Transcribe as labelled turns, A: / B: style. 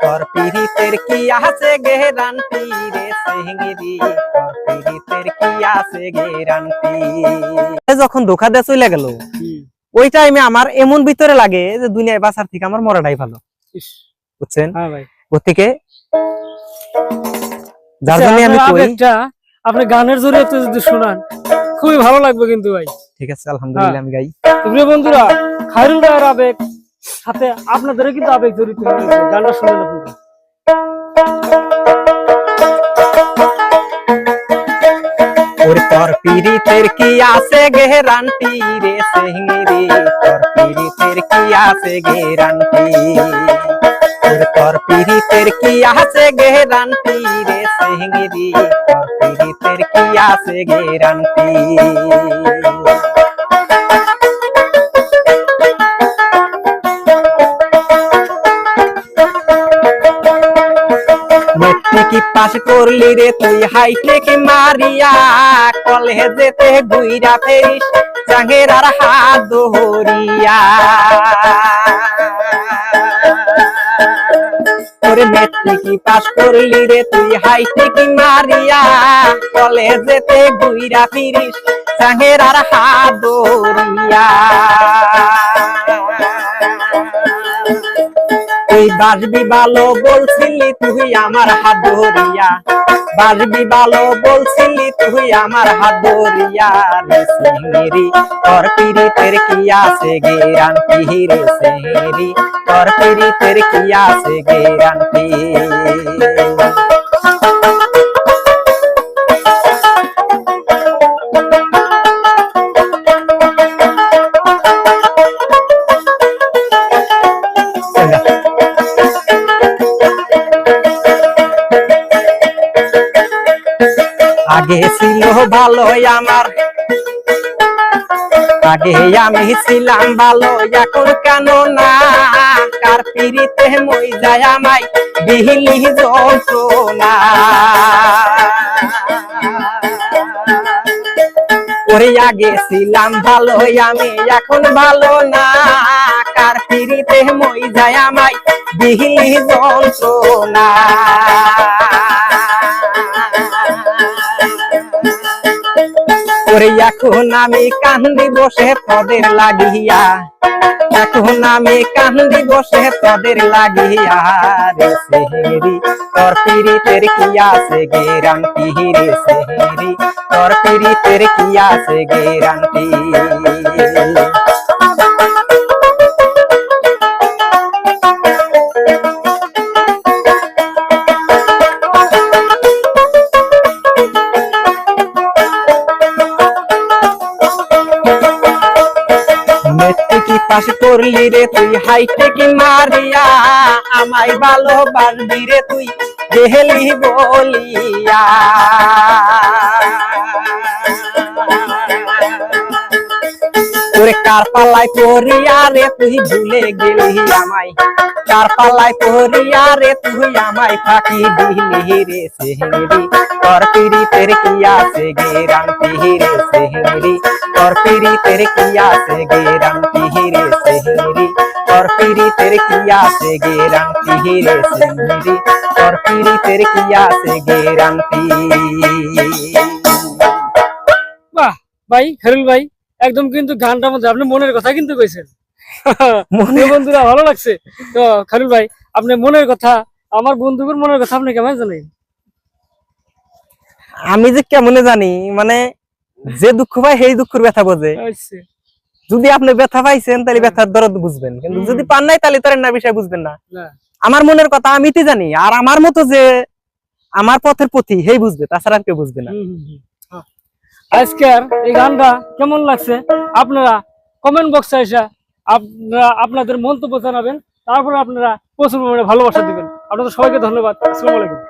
A: তোর পিরিতের কি আছে গেরান্টি রে সিংরি তোর পিরিতের কি আছে গেরান্টি যখন ধোকা দিয়ে চলে গেল ওই টাইমে আমার এমন ভিতরে লাগে যে দুনিয়ায় বাঁচার থেকে আমার মরাটাই ভালো। বুঝছেন?
B: হ্যাঁ ভাই।
A: ওর থেকে যার
B: আচ্ছা,
A: জন্য আমি কই
B: আপনি গানের জরিয়াতে যদি শোনান খুবই ভালো লাগবে কিন্তু ভাই।
A: ঠিক আছে আলহামদুলিল্লাহ আমি গাই।
B: প্রিয় বন্ধুরা খায়রুল রায়ের আবেগ সাথে আপনাদেরও কিন্তু আবেগ জড়িত গানটা শুনেন আপনারা
A: তোর পিরিতের কি আছে গেরান্টি রে সিংরি তোর পিরিতের কি আছে গেরান্টি ওরে তোর পিরিতের কি আছে গেরান্টি রে সিংরি তোর পিরিতের কি আছে গেরান্টি মেট্রিক পাস করলি রে তুই? হাইটেক মারিয়া? কলেজেতে গুইরা ফেরিস চাঙের আর হাত ধরিয়া। তোরে মেট্রিক পাস করলি রে তুই? হাইটেক মারিয়া? কলেজেতে গুইরা ফিরিস চাঙের আর হাত ধরিয়া। তুই বাসবি ভালো বলছিলি তুই আমার হাত ধরিয়া। বাসবি ভালো বলছিলি তুই আমার হাত ধরিয়া। রে সিংরি তোর পিরিতের কি আছে গেরান্টি রে সিংরি তোর পিরিতের কি আছে গেরান্টি আগে ছিল ভালো আমার। আগে আমি ছিলাম ভালো, এখন কেন না? কার পিড়িতে মই যায় আমায় বিহিলি যন্ত্রণা? ওরে আগে ছিলাম ভালো আমি, এখন ভালো না। কার পিড়িতে মই যায় আমায় বিহিলি যন্ত্রণা? ওরে এখন আমি কান্দি বসে পদের লাগিয়া। এখন আমি কান্দি বসে পদের লাগিয়া। রে সেহেরি, তোর পিরিতের কি আছে গেরান্তি রে সেহেরি, তোর পিরিতের কি আছে গেরান্টি পাস করলি রে তুই হাইটেক মারিয়া আমায় ভালোবাসবি রে তুই দেহলি বলিয়া। তোরে কার পাল্লায় পড়িয়া রে তুই ভুলে গেলি আমায়। কার পাল্লায় পড়িয়া রে তুই আমায় ফাঁকি দিলি রে সেহেরি তোর পিরিতের কি আছে গেরান্টি রে সেহেরি তোর পিরিতের কি আছে গেরান্টি রে সেহেরি তোর পিরিতের কি আছে গেরান্টি রে সেহেরি তোর পিরিতের কি আছে গেরান্টি
B: বাহ, ভাই খায়রুল ভাই। একদম কিন্তু গানটার মধ্যে আপনি মনের কথা কিন্তু কইছেন। মনে বন্ধুরা ভালো লাগছে? তো খায়রুল ভাই আপনি মনের কথা আমার বন্ধুদের মনের কথা আপনি কেমন জানেন?
A: আমি যে কেমনে জানি মানে যে দুঃখ পায় সেই দুঃখের ব্যথা বোঝে।
B: আচ্ছা।
A: যদি আপনি ব্যথা পাইছেন তাহলে ব্যথার দরদ বুঝবেন। কিন্তু যদি পান নাই তাহলে তার না বিষয় বুঝবেন না। আমার মনের কথা আমি তো জানি আর আমার মতো যে আমার পথের পথি সেই বুঝবে তাছাড়া আর কেউ বুঝবে না।
B: আজকের এই গানটা কেমন লাগছে? আপনারা কমেন্ট বক্সে এসে আপনারা আপনাদের মন্তব্য জানাবেন, তারপরে আপনারা প্রচুর পরিমাণে ভালোবাসা দিবেন। আপনাদের সবাইকে ধন্যবাদ। আসসালামু আলাইকুম।